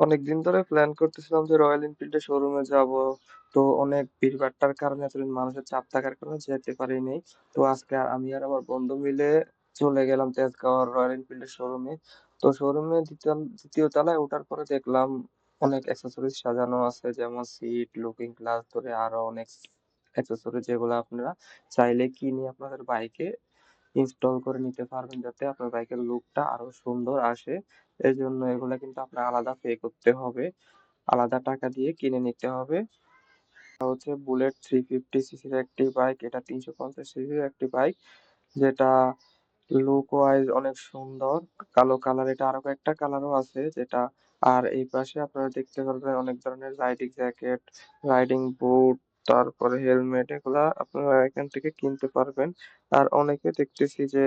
অনেকদিন ধরে প্ল্যান করতেছিলাম যে রয়্যাল এনফিল্ডের শোরুমে যাব। তো অনেক ভিড়ভাট্টার কারণে আসলে মানুষের চাপ থাকার কারণে যেতে পারি নাই। তো আজকে আমি আর আমার বন্ধু মিলে চলে গেলাম তেজগাঁওয়ের রয়্যাল এনফিল্ডের শোরুমে। তো শোরুমে দ্বিতীয় দ্বিতীয় তলায় ওঠার পরে দেখলাম অনেক অ্যাক্সেসরিজ সাজানো আছে যেমন সিট, লুকিং গ্লাস ধরে আরও অনেক অ্যাক্সেসরিজ যেগুলো আপনারা চাইলে কিনে আপনাদের বাইকে ইনস্টল করে নিতে পারবেন যাতে আপনার বাইকের লুকটা আরও সুন্দর আসে। এই জন্য এগুলা কিন্তু আপনার আলাদা পে করতে হবে। আলাদা টাকা দিয়ে কিনে নিতে হবে। হচ্ছে বুলেট 350 সিসির একটি বাইক। এটা 350 সিসির একটি বাইক যেটা লুক ওয়াইজ অনেক সুন্দর। কালো কালার এটা আরও কয়েকটা কালারও আছে যেটা আর এই পাশে আপনারা দেখতে পারবেন অনেক ধরনের রাইডিং জ্যাকেট, রাইডিং বুট, তারপরে হেলমেট এগুলা আপনারা এখান থেকে কিনতে পারবেন। আর অনেকে দেখতেছি যে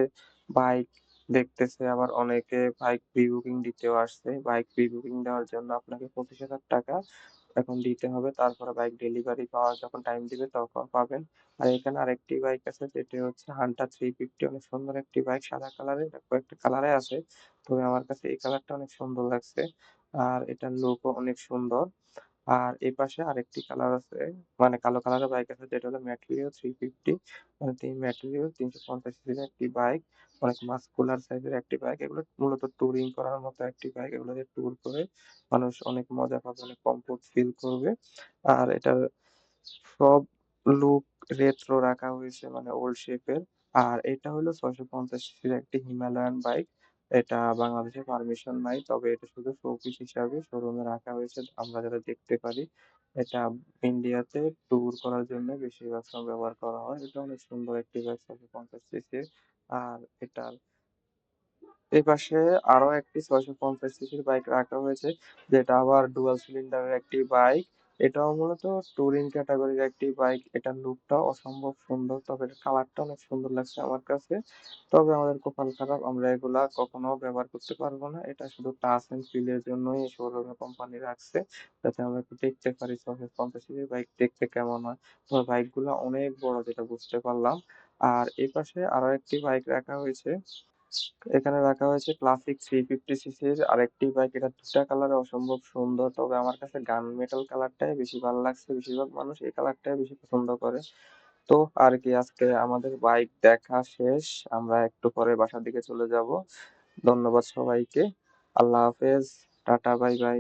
বাইক দেখতেছে আবার অনেকে বাইক প্রি-বুকিং দিতেও আসছে। বাইক প্রি-বুকিং দেওয়ার জন্য আপনাকে ৳২৫,০০০ এখন দিতে হবে। তারপরে বাইক ডেলিভারি পাওয়ার যখন টাইম দিবে তখন পাবেন। আর এখানে আরেকটি বাইক আছে যেটি হচ্ছে হান্টার 350 অনেক সুন্দর একটি বাইক সাদা কালারের কয়েকটা কালারে আছে। তবে আমার কাছে এই কালারটা অনেক সুন্দর লাগছে। আর এটার লুকও অনেক সুন্দর। আর এই এপাশে আরেকটি কালার আছে মানে কালো কালারের বাইক আছে যেটা হলো ম্যাট্রিও 350 মানে তি ম্যাট্রিও ৩৫০ সিসির একটি বাইক। অনেক মাসকুলার সাইজের একটি বাইক। এগুলো মূলত টুরিং করার মতো একটি বাইক। এগুলো দিয়ে ট্যুর করে মানুষ অনেক মজা পাবে, অনেক কমফোর্ট ফিল করবে। আর এটার সব লুক রেট্রো রাখা হয়েছে মানে ওল্ড শেপের। আর এটা হলো ৬৫০ সিসির একটি হিমালয়ান বাইক। এটা বাংলাদেশে পারমিশন নাই। তবে এটা শুধু শোপিস হিসাবে শোরুমে রাখা হয়েছে আমরা যাতে দেখতে পারি। এটা ইন্ডিয়াতে ট্যুর করার জন্য বেশিরভাগ সময় ব্যবহার করা হয়। এটা অনেক সুন্দর একটি বাইক ৬৫০ সিসির। আর এটার এপাশে আরও একটি ৬৫০ সিসির বাইক রাখা হয়েছে, যেটা আবার ডুয়াল সিলিন্ডারের একটি বাইক। এটাও মূলত টুরিং ক্যাটাগরির একটি বাইক। এটার লুকটাও অসম্ভব সুন্দর। তবে কালারটা অনেক সুন্দর লাগছে আমার কাছে। তবে আমাদের কপাল খারাপ, আমরা এগুলা কখনো ব্যবহার করতে পারব না। এটা শুধু টাচ অ্যান্ড ফিল এর জন্যই শোরুমে কোম্পানি রাখছে। যাতে আমরা একটু দেখতে পারি ৬৫০ সিসির বাইক দেখতে কেমন হয়। তবে বাইকগুলা অনেক বড়, যেটা বুঝতে পারলাম। আর এপাশে আরও একটি বাইক রাখা হয়েছে। এখানে রাখা হয়েছে ক্লাসিক থ্রি ফিফটি 350 সিসির আরেকটি বাইক। এটা ২ টা কালারে অসম্ভব সুন্দর। তবে আমার কাছে গান মেটাল কালারটাই বেশি ভালো লাগছে। বেশিরভাগ মানুষ এই কালারটাই বেশি পছন্দ করে। তো আর কি, আজকে আমাদের বাইক দেখা শেষ। আমরা একটু পরে বাসার দিকে চলে যাব। ধন্যবাদ সবাইকে। আল্লাহ হাফেজ। Tata bye bye.